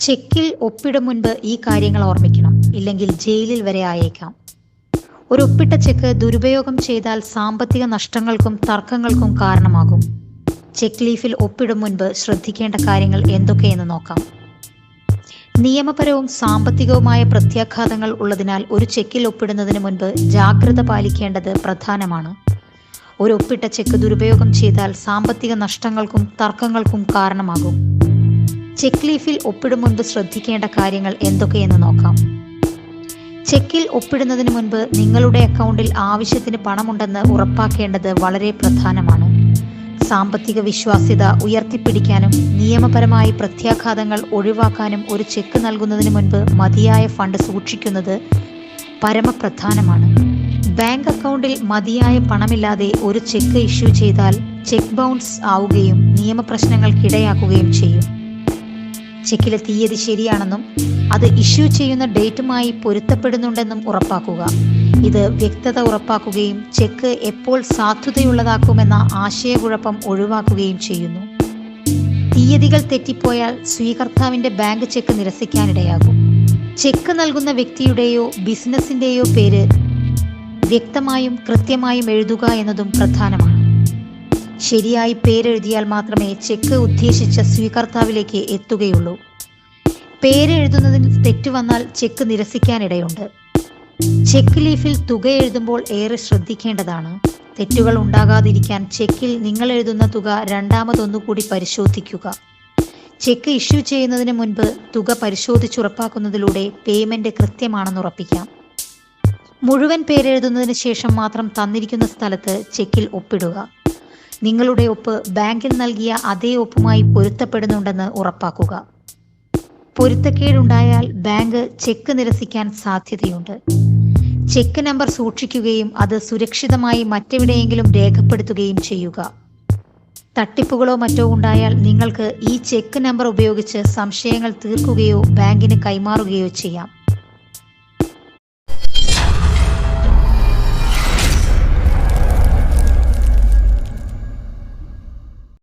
ചെക്കിൽ ഒപ്പിടും മുൻപ് ഈ കാര്യങ്ങൾ ഓർമ്മിക്കണം. ഇല്ലെങ്കിൽ ജയിലിൽ വരെ ആയേക്കാം. ഒരു ഒപ്പിട്ട ചെക്ക് ദുരുപയോഗം ചെയ്താൽ സാമ്പത്തിക നഷ്ടങ്ങൾക്കും തർക്കങ്ങൾക്കും കാരണമാകും. ചെക്ക് ലീഫിൽ ഒപ്പിടും മുൻപ് ശ്രദ്ധിക്കേണ്ട കാര്യങ്ങൾ എന്തൊക്കെയെന്ന് നോക്കാം. നിയമപരവും സാമ്പത്തികവുമായ പ്രത്യാഘാതങ്ങൾ ഉള്ളതിനാൽ ഒരു ചെക്കിൽ ഒപ്പിടുന്നതിന് മുൻപ് ജാഗ്രത പാലിക്കേണ്ടത് പ്രധാനമാണ്. ഒരു ഒപ്പിട്ട ചെക്ക് ദുരുപയോഗം ചെയ്താൽ സാമ്പത്തിക നഷ്ടങ്ങൾക്കും തർക്കങ്ങൾക്കും കാരണമാകും. ചെക്ക് ലീഫിൽ ഒപ്പിടും മുൻപ് ശ്രദ്ധിക്കേണ്ട കാര്യങ്ങൾ എന്തൊക്കെയെന്ന് നോക്കാം. ചെക്കിൽ ഒപ്പിടുന്നതിന് മുൻപ് നിങ്ങളുടെ അക്കൗണ്ടിൽ ആവശ്യത്തിന് പണമുണ്ടെന്ന് ഉറപ്പാക്കേണ്ടത് വളരെ പ്രധാനമാണ്. സാമ്പത്തിക വിശ്വാസ്യത ഉയർത്തിപ്പിടിക്കാനും നിയമപരമായി പ്രത്യാഘാതങ്ങൾ ഒഴിവാക്കാനും ഒരു ചെക്ക് നൽകുന്നതിന് മുൻപ് മതിയായ ഫണ്ട് സൂക്ഷിക്കുന്നത് പരമപ്രധാനമാണ്. ബാങ്ക് അക്കൗണ്ടിൽ മതിയായ പണമില്ലാതെ ഒരു ചെക്ക് ഇഷ്യൂ ചെയ്താൽ ചെക്ക് ബൗൺസ് ആവുകയും നിയമപ്രശ്നങ്ങൾക്കിടയാക്കുകയും ചെയ്യും. ചെക്കിലെ തീയതി ശരിയാണെന്നും അത് ഇഷ്യൂ ചെയ്യുന്ന ഡേറ്റുമായി പൊരുത്തപ്പെടുന്നുണ്ടെന്നും ഉറപ്പാക്കുക. ഇത് വ്യക്തത ഉറപ്പാക്കുകയും ചെക്ക് എപ്പോൾ സാധുതയുള്ളതാക്കുമെന്ന ആശയക്കുഴപ്പം ഒഴിവാക്കുകയും ചെയ്യുന്നു. തീയതികൾ തെറ്റിപ്പോയാൽ സ്വീകർത്താവിന്റെ ബാങ്ക് ചെക്ക് നിരസിക്കാനിടയാകും. ചെക്ക് നൽകുന്ന വ്യക്തിയുടെയോ ബിസിനസിന്റെയോ പേര് വ്യക്തമായും കൃത്യമായും എഴുതുക എന്നതും പ്രധാനമാണ്. ശരിയായി പേരെഴുതിയാൽ മാത്രമേ ചെക്ക് ഉദ്ദേശിച്ച സ്വീകർത്താവിലേക്ക് എത്തുകയുള്ളൂ. പേരെഴുതുന്നതിൽ തെറ്റ് വന്നാൽ ചെക്ക് നിരസിക്കാനിടയുണ്ട്. ചെക്ക് ലീഫിൽ തുക എഴുതുമ്പോൾ ഏറെ ശ്രദ്ധിക്കേണ്ടതാണ്. തെറ്റുകൾ ഉണ്ടാകാതിരിക്കാൻ ചെക്കിൽ നിങ്ങൾ എഴുതുന്ന തുക രണ്ടാമതൊന്നുകൂടി പരിശോധിക്കുക. ചെക്ക് ഇഷ്യൂ ചെയ്യുന്നതിന് മുൻപ് തുക പരിശോധിച്ചുറപ്പാക്കുന്നതിലൂടെ പേയ്മെന്റ് കൃത്യമാണെന്ന് ഉറപ്പിക്കാം. മുഴുവൻ പേരെഴുതുന്നതിന് ശേഷം മാത്രം തന്നിരിക്കുന്ന സ്ഥലത്ത് ചെക്കിൽ ഒപ്പിടുക. നിങ്ങളുടെ ഒപ്പ് ബാങ്കിൽ നൽകിയ അതേ ഒപ്പുമായി പൊരുത്തപ്പെടുന്നുണ്ടെന്ന് ഉറപ്പാക്കുക. പൊരുത്തക്കേടുണ്ടായാൽ ബാങ്ക് ചെക്ക് നിരസിക്കാൻ സാധ്യതയുണ്ട്. ചെക്ക് നമ്പർ സൂക്ഷിക്കുകയും അത് സുരക്ഷിതമായി മറ്റെവിടെയെങ്കിലും രേഖപ്പെടുത്തുകയും ചെയ്യുക. തട്ടിപ്പുകളോ മറ്റോ ഉണ്ടായാൽ നിങ്ങൾക്ക് ഈ ചെക്ക് നമ്പർ ഉപയോഗിച്ച് സംശയങ്ങൾ തീർക്കുകയോ ബാങ്കിന് കൈമാറുകയോ ചെയ്യാം.